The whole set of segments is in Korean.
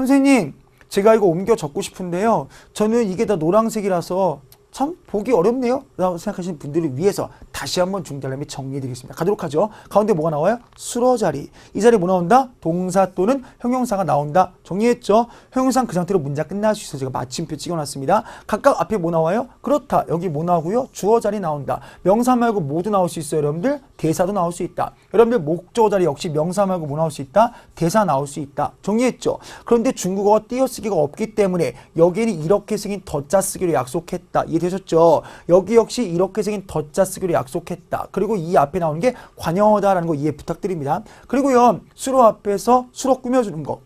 선생님, 제가 이거 옮겨 적고 싶은데요. 저는 이게 다 노란색이라서 참 보기 어렵네요. 라고 생각하시는 분들을 위해서 다시 한번 중달람이 정리해드리겠습니다. 가도록 하죠. 가운데 뭐가 나와요? 수로 자리. 이 자리에 뭐 나온다? 동사 또는 형용사가 나온다. 정리했죠? 형용사는 그 상태로 문장 끝날 수 있어서 제가 마침표 찍어놨습니다. 각각 앞에 뭐 나와요? 그렇다. 여기 뭐 나오고요? 주어 자리 나온다. 명사 말고 모두 나올 수 있어요. 여러분들 대사도 나올 수 있다. 여러분들 목적어 자리 역시 명사 말고 뭐 나올 수 있다? 대사 나올 수 있다. 정리했죠? 그런데 중국어가 띄어쓰기가 없기 때문에 여기에는 이렇게 생긴 덧자 쓰기로 약속했다. 이해되셨죠? 여기 역시 이렇게 생긴 덧자 쓰기로 약속했다. 그리고 이 앞에 나오는 게 관형어다라는 거 이해 부탁드립니다. 그리고요, 수로 앞에서 수로 꾸며주는 거.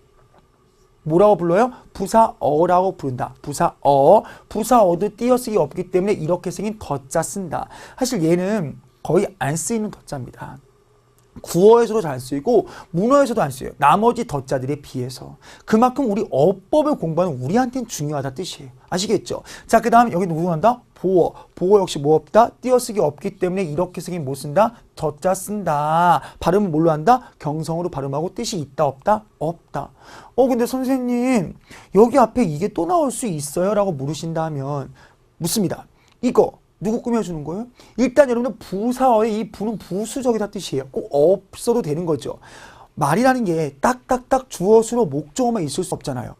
뭐라고 불러요? 부사어라고 부른다. 부사어. 부사어도 띄어쓰기 없기 때문에 이렇게 생긴 덧자 쓴다. 사실 얘는 거의 안 쓰이는 덧자입니다. 구어에서도 잘 쓰이고 문어에서도 안 쓰여요. 나머지 덧자들에 비해서. 그만큼 우리 어법을 공부하는 우리한테는 중요하다 뜻이에요. 아시겠죠? 자, 그 다음 여기 누구 한다? 보어. 보어 역시 뭐 없다? 띄어쓰기 없기 때문에 이렇게 생긴 못 쓴다? 덧자 쓴다. 발음은 뭘로 한다? 경성으로 발음하고 뜻이 있다 없다? 없다. 어 근데 선생님 여기 앞에 이게 또 나올 수 있어요? 라고 물으신다면 묻습니다. 이거 누구 꾸며주는 거예요? 일단 여러분들 부사어의 이 부는 부수적이다 뜻이에요. 꼭 없어도 되는 거죠. 말이라는 게 딱딱딱 주어 수로 목적어만 있을 수 없잖아요.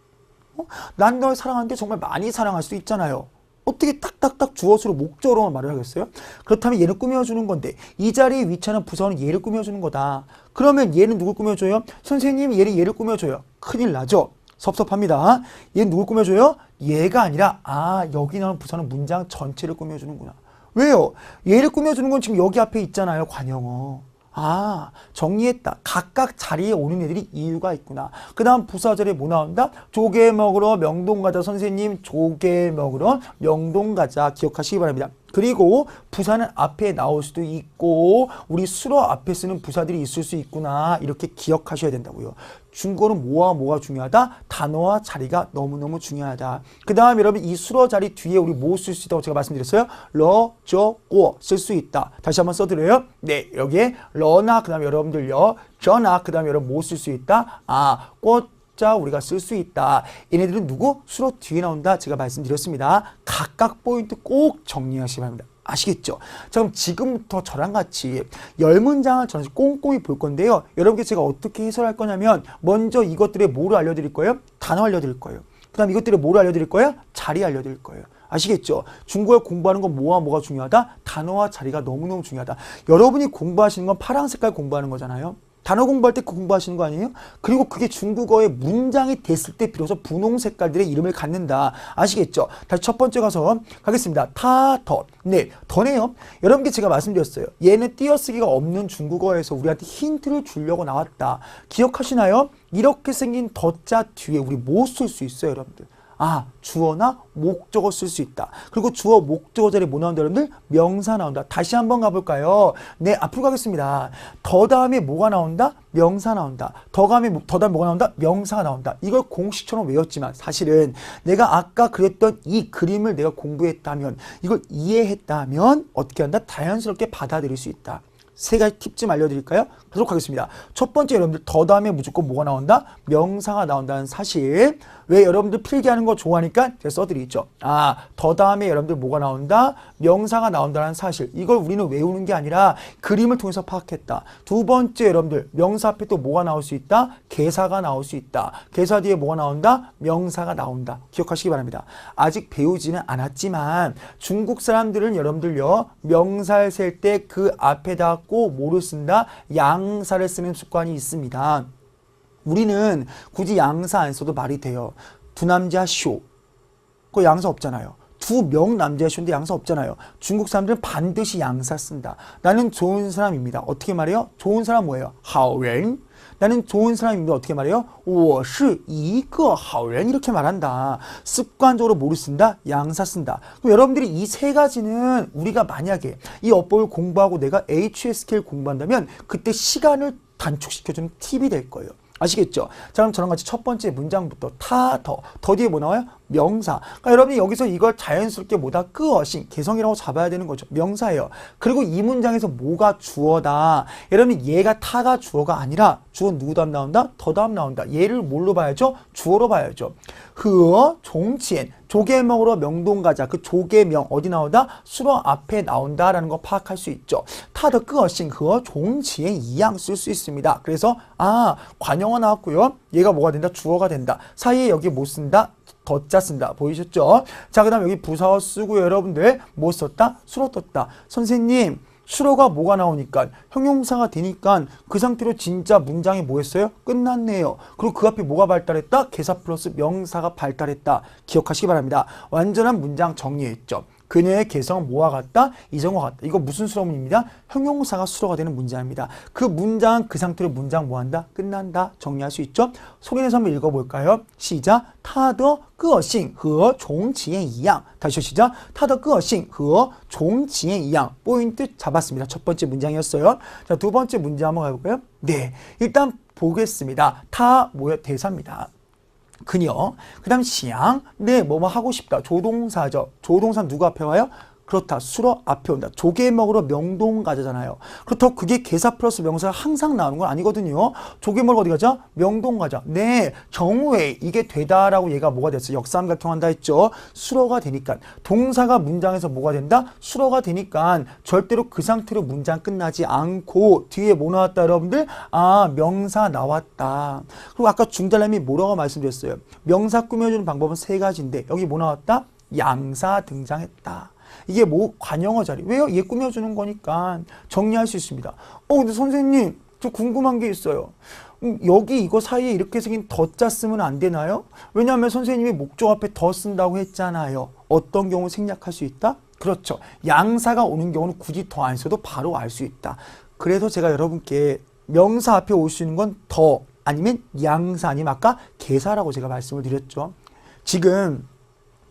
어? 난 널 사랑하는데 정말 많이 사랑할 수도 있잖아요. 어떻게 딱딱딱 주어 수로 목적어로만 말을 하겠어요? 그렇다면 얘는 꾸며주는 건데 이 자리에 위치하는 부사어는 얘를 꾸며주는 거다. 그러면 얘는 누굴 꾸며줘요? 선생님이 얘를 얘를 꾸며줘요. 큰일 나죠? 섭섭합니다. 얘는 누굴 꾸며줘요? 얘가 아니라 아 여기 나오는 부사는 문장 전체를 꾸며주는구나. 왜요? 얘를 꾸며주는 건 지금 여기 앞에 있잖아요. 관형어. 아, 정리했다. 각각 자리에 오는 애들이 이유가 있구나. 그 다음 부사 자리에 뭐 나온다? 조개 먹으러 명동 가자. 선생님, 조개 먹으러 명동 가자. 기억하시기 바랍니다. 그리고 부사는 앞에 나올 수도 있고 우리 수로 앞에 쓰는 부사들이 있을 수 있구나 이렇게 기억하셔야 된다고요. 중국어는 뭐와 뭐가 중요하다? 단어와 자리가 너무너무 중요하다. 그 다음 여러분 이 수로 자리 뒤에 우리 뭐 쓸 수 있다고 제가 말씀드렸어요? 러, 저, 고쓸수 있다. 다시 한번 써드려요. 네 여기에 러나 그 다음 여러분들요 저나 그 다음 여러분 뭐 쓸 수 있다? 아 꽃. 자 우리가 쓸 수 있다. 얘네들은 누구? 수로 뒤에 나온다. 제가 말씀드렸습니다. 각각 포인트 꼭 정리하시기 바랍니다. 아시겠죠? 자 그럼 지금부터 저랑 같이 열 문장을 저는 꼼꼼히 볼 건데요. 여러분께 제가 어떻게 해설할 거냐면 먼저 이것들의 뭐를 알려드릴 거예요? 단어 알려드릴 거예요. 그 다음 이것들의 뭐를 알려드릴 거예요? 자리 알려드릴 거예요. 아시겠죠? 중국어 공부하는 건 뭐와 뭐가 중요하다? 단어와 자리가 너무너무 중요하다. 여러분이 공부하시는 건 파란 색깔 공부하는 거잖아요. 단어 공부할 때그 공부하시는 거 아니에요? 그리고 그게 중국어의 문장이 됐을 때 비로소 분홍 색깔들의 이름을 갖는다. 아시겠죠? 다시 첫 번째 가서 가겠습니다. 타, 더. 네, 더네요. 여러분께 제가 말씀드렸어요. 얘는 띄어쓰기가 없는 중국어에서 우리한테 힌트를 주려고 나왔다. 기억하시나요? 이렇게 생긴 더자 뒤에 우리 뭐 쓸 수 있어요, 여러분들? 아, 주어나 목적어 쓸 수 있다. 그리고 주어, 목적어 자리에 뭐 나온다, 여러분들? 명사 나온다. 다시 한번 가볼까요? 네, 앞으로 가겠습니다. 더 다음에 뭐가 나온다? 명사 나온다. 더 다음에, 뭐- 더 다음에 뭐가 나온다? 명사가 나온다. 이걸 공식처럼 외웠지만 사실은 내가 아까 그랬던 이 그림을 내가 공부했다면, 이걸 이해했다면 어떻게 한다? 자연스럽게 받아들일 수 있다. 세 가지 팁 좀 알려드릴까요? 가도록 하겠습니다. 첫 번째 여러분들 더 다음에 무조건 뭐가 나온다? 명사가 나온다는 사실. 왜 여러분들 필기하는 거 좋아하니까 제가 써드리죠. 아, 더 다음에 여러분들 뭐가 나온다? 명사가 나온다는 사실. 이걸 우리는 외우는 게 아니라 그림을 통해서 파악했다. 두 번째 여러분들 명사 앞에 또 뭐가 나올 수 있다? 개사가 나올 수 있다. 개사 뒤에 뭐가 나온다? 명사가 나온다. 기억하시기 바랍니다. 아직 배우지는 않았지만 중국 사람들은 여러분들요 명사를 셀 때 그 앞에다 꼭 뭐를 쓴다? 양사를 쓰는 습관이 있습니다. 우리는 굳이 양사 안 써도 말이 돼요. 두 남자 쇼. 그 양사 없잖아요. 두 명 남자 쇼인데 양사 없잖아요. 중국 사람들은 반드시 양사 쓴다. 나는 좋은 사람입니다. 어떻게 말해요? 좋은 사람 뭐예요? 好人. 나는 좋은 사람입니다. 어떻게 말해요? 我是一个好人 이렇게 말한다. 습관적으로 뭐를 쓴다? 양사 쓴다. 그럼 여러분들이 이 세 가지는 우리가 만약에 이 어법을 공부하고 내가 HSK를 공부한다면 그때 시간을 단축시켜주는 팁이 될 거예요. 아시겠죠? 자, 그럼 저랑 같이 첫 번째 문장부터 타, 더. 더 뒤에 뭐 나와요? 명사. 그러니까 여러분이 여기서 이걸 자연스럽게 뭐다 끄어싱 개성이라고 잡아야 되는 거죠. 명사예요. 그리고 이 문장에서 뭐가 주어다. 여러분이 얘가 타가 주어가 아니라 주어 누구 다음 나온다? 더 다음 나온다. 얘를 뭘로 봐야죠? 주어로 봐야죠. 흐어 종치엔 조개명으로 명동가자 그 조개명 어디 나온다? 수로 앞에 나온다라는 거 파악할 수 있죠. 타더 끄어싱 흐어 종치엔 이양 쓸 수 있습니다. 그래서 아 관용어 나왔고요. 얘가 뭐가 된다? 주어가 된다. 사이에 여기 못 쓴다? 덧자 쓴다. 보이셨죠? 자, 그 다음 여기 부사어 쓰고 여러분들 뭐 썼다? 수로 떴다. 선생님, 수로가 뭐가 나오니까 형용사가 되니까 그 상태로 진짜 문장이 뭐였어요? 끝났네요. 그리고 그 앞에 뭐가 발달했다? 개사 플러스 명사가 발달했다. 기억하시기 바랍니다. 완전한 문장 정리했죠. 그녀의 개성 모아 같다 이전과 같다. 이거 무슨 수로문입니다? 형용사가 수로가 되는 문장입니다. 그 문장 그 상태로 문장 뭐한다? 끝난다. 정리할 수 있죠? 소개해서 한번 읽어볼까요? 시작. 타더 끄어싱 허 종지에 이양. 다시 시작. 타더 끄어싱 허 종지에 이양. 포인트 잡았습니다. 첫 번째 문장이었어요. 자, 두 번째 문장 한번 가볼까요? 네. 일단 보겠습니다. 타 뭐야? 대사입니다. 그녀. 그 다음 시양. 네, 뭐뭐 하고 싶다. 조동사죠. 조동사 누구 앞에 와요? 그렇다. 수로 앞에 온다. 조개 먹으러 명동 가자잖아요. 그렇다고 그게 개사 플러스 명사가 항상 나오는 건 아니거든요. 조개 먹으러 어디 가자? 명동 가자. 네, 정우에 이게 되다라고 얘가 뭐가 됐어? 역삼각형 한다 했죠. 수로가 되니까. 동사가 문장에서 뭐가 된다? 수로가 되니까 절대로 그 상태로 문장 끝나지 않고 뒤에 뭐 나왔다 여러분들? 아, 명사 나왔다. 그리고 아까 중달람이 뭐라고 말씀드렸어요? 명사 꾸며주는 방법은 세 가지인데 여기 뭐 나왔다? 양사 등장했다. 이게 뭐 관용어 자리. 왜요? 얘 꾸며주는 거니까 정리할 수 있습니다. 어, 근데 선생님, 저 궁금한 게 있어요. 음, 여기 이거 사이에 이렇게 생긴 덧자 쓰면 안 되나요? 왜냐하면 선생님이 목적 앞에 더 쓴다고 했잖아요. 어떤 경우 생략할 수 있다? 그렇죠. 양사가 오는 경우는 굳이 더 안 써도 바로 알 수 있다. 그래서 제가 여러분께 명사 앞에 올 수 있는 건 더 아니면 양사 아니면 아까 개사라고 제가 말씀을 드렸죠. 지금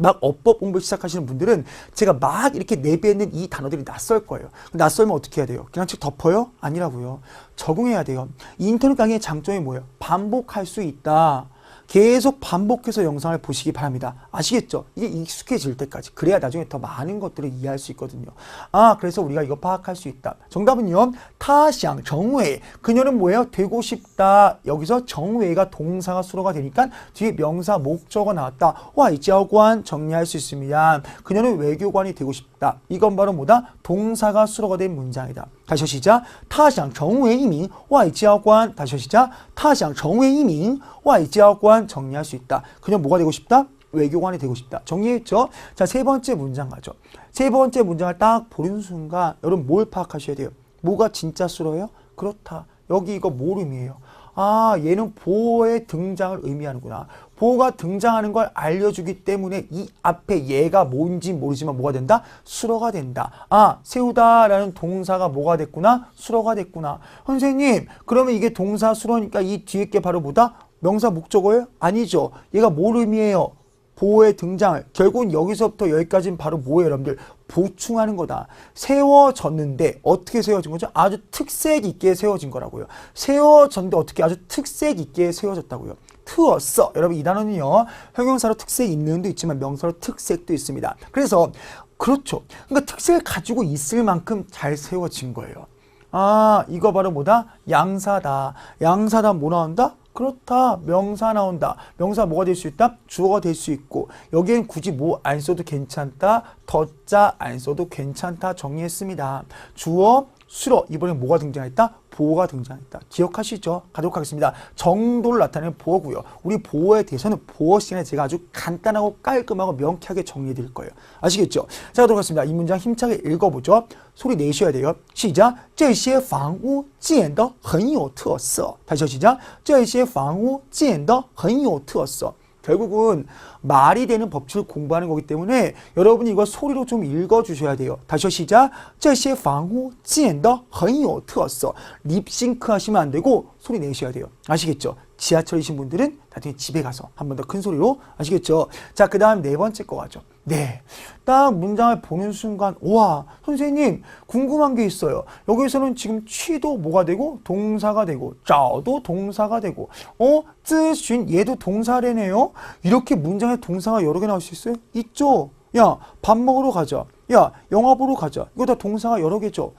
막 어법 공부 시작하시는 분들은 제가 막 이렇게 내뱉는 이 단어들이 낯설 거예요. 낯설면 어떻게 해야 돼요? 그냥 책 덮어요? 아니라고요. 적응해야 돼요. 이 인터넷 강의의 장점이 뭐예요? 반복할 수 있다. 계속 반복해서 영상을 보시기 바랍니다. 아시겠죠? 이게 익숙해질 때까지. 그래야 나중에 더 많은 것들을 이해할 수 있거든요. 아, 그래서 우리가 이거 파악할 수 있다. 정답은요. 타샹, 정웨이. 그녀는 뭐예요? 되고 싶다. 여기서 정웨이가 동사가 수로가 되니까 뒤에 명사 목적어 나왔다. 와, 이지하관 정리할 수 있습니다. 그녀는 외교관이 되고 싶다. 이건 바로 뭐다? 동사가 수로가 된 문장이다. 다시 시작. 他想成为一名外交官. 다시 시작. 他想成为一名外交官. 정리할 수 있다. 그냥 뭐가 되고 싶다? 외교관이 되고 싶다. 정리했죠? 자, 세 번째 문장 가죠. 세 번째 문장을 딱 보는 순간 여러분 뭘 파악하셔야 돼요? 뭐가 진짜 수로예요? 그렇다. 여기 이거 모름이에요. 아, 얘는 보호의 등장을 의미하는구나. 보호가 등장하는 걸 알려주기 때문에 이 앞에 얘가 뭔지 모르지만 뭐가 된다? 수로가 된다. 아, 세우다라는 동사가 뭐가 됐구나? 수로가 됐구나. 선생님, 그러면 이게 동사 수로니까 이 뒤에 게 바로 뭐다? 명사 목적어예요? 아니죠. 얘가 뭘 의미해요? 보호의 등장을 결국은 여기서부터 여기까지는 바로 뭐예요 여러분들 보충하는 거다 세워졌는데 어떻게 세워진 거죠 아주 특색 있게 세워진 거라고요 세워졌는데 어떻게 아주 특색 있게 세워졌다고요 트었어 여러분 이 단어는요 형용사로 특색 있는 도 있지만 명사로 특색도 있습니다 그래서 그렇죠 그러니까 특색을 가지고 있을 만큼 잘 세워진 거예요 아 이거 바로 뭐다 양사다 양사다 뭐 나온다 그렇다. 명사 나온다. 명사 뭐가 될 수 있다? 주어가 될 수 있고 여기엔 굳이 뭐 안 써도 괜찮다. 덧자 안 써도 괜찮다. 정리했습니다. 주어 수로 이번에 뭐가 등장했다? 보호가 등장했다. 기억하시죠? 가도록 하겠습니다. 정도를 나타내는 보호고요. 우리 보호에 대해서는 보호 시간에 제가 아주 간단하고 깔끔하고 명쾌하게 정리해 드릴 거예요. 아시겠죠? 자, 가도록 하겠습니다. 이 문장 힘차게 읽어보죠. 소리 내셔야 돼요. 시작. 这些房屋建得很有特色. 다시 시작. 这些房屋建得很有特色. 결국은 말이 되는 법칙을 공부하는 거기 때문에 여러분이 이거 소리로 좀 읽어주셔야 돼요. 다시 시작. 这些房屋建得很有特色. 립싱크 하시면 안 되고 소리 내셔야 돼요. 아시겠죠? 지하철이신 분들은 나중에 집에 가서 한 번 더 큰 소리로 아시겠죠? 자, 그 다음 네 번째 거 가죠. 네. 딱 문장을 보는 순간, 와, 선생님, 궁금한 게 있어요. 여기서는 지금 취도 뭐가 되고, 동사가 되고, 짜도 동사가 되고, 어, 쯔슌, 얘도 동사래네요? 이렇게 문장에 동사가 여러 개 나올 수 있어요? 있죠? 야, 밥 먹으러 가자. 야, 영화 보러 가자. 이거 다 동사가 여러 개죠?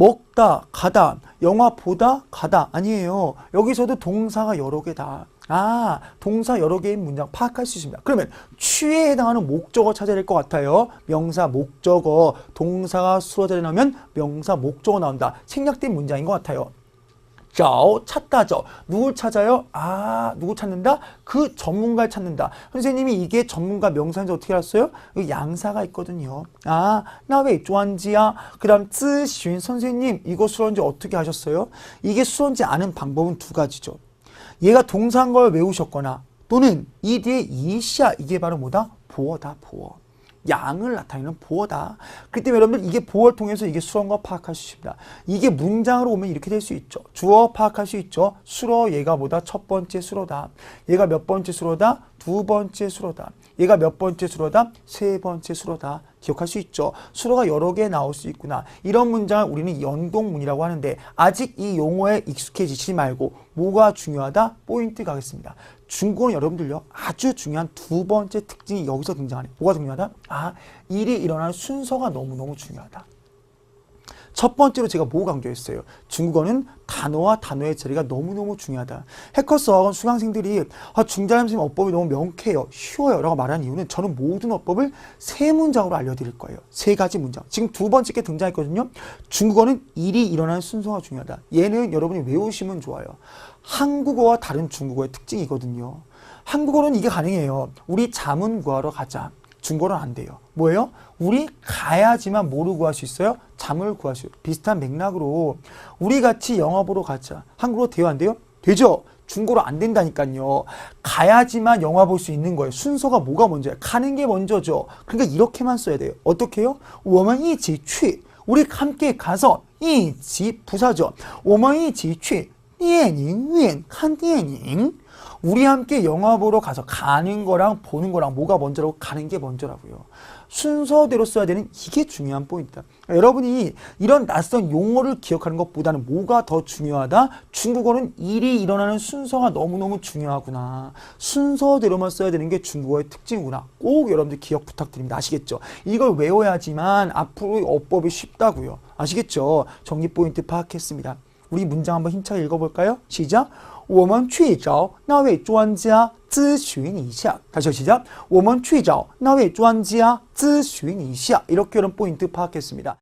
먹다, 가다, 영화 보다, 가다. 아니에요. 여기서도 동사가 여러 개다. 아, 동사 여러 개인 문장 파악할 수 있습니다. 그러면 취에 해당하는 목적어 찾아야 될 것 같아요. 명사, 목적어, 동사가 수로 자리 나오면 명사, 목적어 나온다. 생략된 문장인 것 같아요. 자오 찾다죠. 누굴 찾아요? 아 누구 찾는다? 그 전문가를 찾는다. 선생님이 이게 전문가 명사인지 어떻게 알았어요? 여기 양사가 있거든요. 아 나 왜 좋아한지야? 그 다음 쯔신 선생님 이거 수어인지 어떻게 하셨어요? 이게 수원지 아는 방법은 두 가지죠. 얘가 동사인 걸 외우셨거나 또는 이 뒤에 이시야 이게 바로 뭐다? 보어다 보어. 양을 나타내는 보어다. 그렇기 때문에 여러분들 이게 보어를 통해서 이게 수어가 파악할 수 있습니다. 이게 문장으로 오면 이렇게 될 수 있죠. 주어 파악할 수 있죠. 수어 얘가 뭐다? 첫 번째 수로다. 얘가 몇 번째 수로다? 두 번째 수로다. 얘가 몇 번째 수로다? 세 번째 수로다. 기억할 수 있죠. 수로가 여러 개 나올 수 있구나. 이런 문장을 우리는 연동문이라고 하는데 아직 이 용어에 익숙해지지 말고 뭐가 중요하다? 포인트 가겠습니다. 중국어는 여러분들요 아주 중요한 두 번째 특징이 여기서 등장하네. 뭐가 중요하다? 아 일이 일어나는 순서가 너무너무 중요하다. 첫 번째로 제가 뭐 강조했어요? 중국어는 단어와 단어의 자리가 너무너무 중요하다. 해커스 어학원 수강생들이 아, 중자람 선생님 어법이 너무 명쾌해요. 쉬워요. 라고 말하는 이유는 저는 모든 어법을 세 문장으로 알려드릴 거예요. 세 가지 문장. 지금 두 번째 게 등장했거든요. 중국어는 일이 일어나는 순서가 중요하다. 얘는 여러분이 외우시면 좋아요. 한국어와 다른 중국어의 특징이거든요. 한국어는 이게 가능해요. 우리 자문 구하러 가자. 중국어는 안 돼요. 뭐예요? 우리 가야지만 뭐를 구할 수 있어요? 잠을 구할 수 있어요. 비슷한 맥락으로 우리 같이 영업으로 가자. 한국어 돼요? 안 돼요? 되죠? 중고로 안 된다니까요. 가야지만 영화 볼 수 있는 거예요. 순서가 뭐가 먼저예요? 가는 게 먼저죠. 그러니까 이렇게만 써야 돼요. 어떻게 해요? 워머니 지취. 우리 함께 가서 이지 부사죠. 워머니 지취. 니엔잉 칸디엔잉. 우리 함께 영화 보러 가서 가는 거랑 보는 거랑 뭐가 먼저라고 가는 게 먼저라고요. 순서대로 써야 되는 이게 중요한 포인트다. 그러니까 여러분이 이런 낯선 용어를 기억하는 것보다는 뭐가 더 중요하다? 중국어는 일이 일어나는 순서가 너무너무 중요하구나. 순서대로만 써야 되는 게 중국어의 특징이구나. 꼭 여러분들 기억 부탁드립니다. 아시겠죠? 이걸 외워야지만 앞으로 어법이 쉽다고요. 아시겠죠? 정리 포인트 파악했습니다. 우리 문장 한번 힘차게 읽어볼까요? 시작. 我们去找那位专家咨询一下. 다시 시작. 我们去找那位专家咨询一下. 이렇게 이런 포인트 파악했습니다.